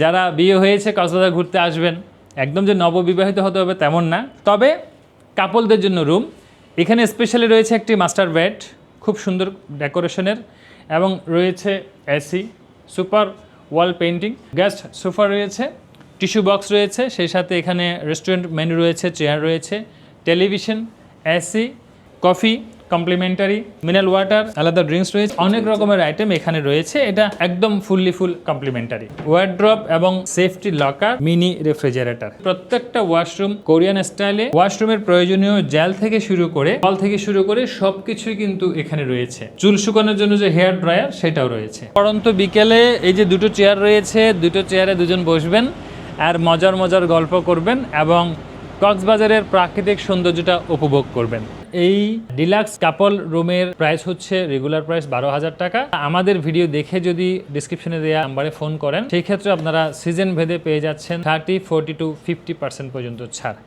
যারা বিয়ে হয়েছে, কক্সবাজার ঘুরতে আসবেন, একদম যে নববিবাহিত হতে হবে তেমন না। তবে কাপলদের জন্য রুম এখানে স্পেশালি রয়েছে একটি মাস্টার বেড খুব সুন্দর ডেকোরেশনের এবং রয়েছে AC super wall painting guest sofa রয়েছে টিস্যু বক্স রয়েছে, সেই সাথে এখানে রেস্টুরেন্ট মেনু রয়েছে চেয়ার রয়েছে television AC coffee complimentary mineral water আলাদা ড্রিঙ্কস রয়েছে অনেক রকমের আইটেম এখানে রয়েছে। এটা একদম ফুললি ফুল কমপ্লিমেন্টারি ওয়ার্ড্রপ এবং সেফটি লকার মিনি রেফ্রিজারেটর প্রত্যেকটা ওয়াশরুম কোরিয়ান স্টাইলে ওয়াশরুমের প্রয়োজনীয় জেল থেকে শুরু করে কল থেকে শুরু করে সবকিছুই কিন্তু এখানে রয়েছে। চুল শুকানোর জন্য যে হেয়ার ড্রায়ার সেটাও রয়েছে। পরন্ত বিকেলে এই যে দুটো চেয়ার রয়েছে দুটো চেয়ারে দুজন বসবেন আর মজার মজার গল্প করবেন এবং কক্সবাজারের প্রাকৃতিক সৌন্দর্যটা উপভোগ করবেন। এই ডিলাক্স কাপল রুমের প্রাইস হচ্ছে রেগুলার প্রাইস বারো হাজার টাকা। আমাদের ভিডিও দেখে যদি ডিসক্রিপশনে দেওয়া নাম্বারে ফোন করেন, সেই ক্ষেত্রে আপনারা সিজন ভেদে পেয়ে যাচ্ছেন thirty forty to fifty percent পর্যন্ত ছাড়।